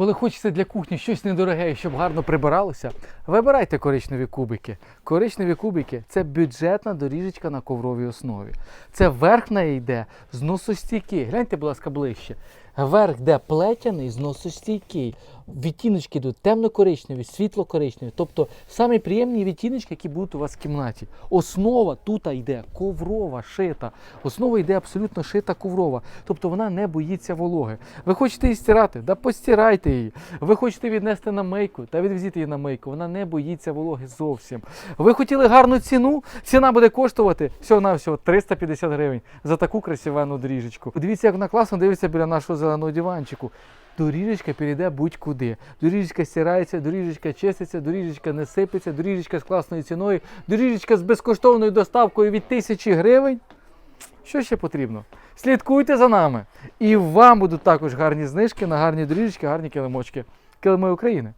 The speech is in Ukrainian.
Коли хочеться для кухні щось недороге і щоб гарно прибиралося, вибирайте коричневі кубики. Коричневі кубики це бюджетна доріжечка на ковровій основі. Це верх неї йде зносостійкий. Гляньте, будь ласка, ближче. Верх де плетяний, зносостійкий. Відтіночки йдуть темно-коричневі, світло-коричневі. Тобто самі приємні відтіночки, які будуть у вас в кімнаті. Основа тут йде коврова, шита. Основа йде абсолютно шита коврова. Тобто вона не боїться вологи. Ви хочете її стирати? Да постирайте її. Ви хочете віднести на мийку, та відвезіть її на мийку. Вона не боїться вологи зовсім. Ви хотіли гарну ціну? Ціна буде коштувати всього-навсього 350 гривень за таку красивенну доріжечку. Дивіться, як вона класно дивиться біля нашого зеленого диванчику. Доріжечка перейде будь-куди. Доріжечка стирається, доріжечка чиститься, доріжечка не сипеться, доріжечка з класною ціною, доріжечка з безкоштовною доставкою від тисячі гривень. Що ще потрібно? Слідкуйте за нами. І вам будуть також гарні знижки на гарні доріжечки, гарні килимочки. Килими України.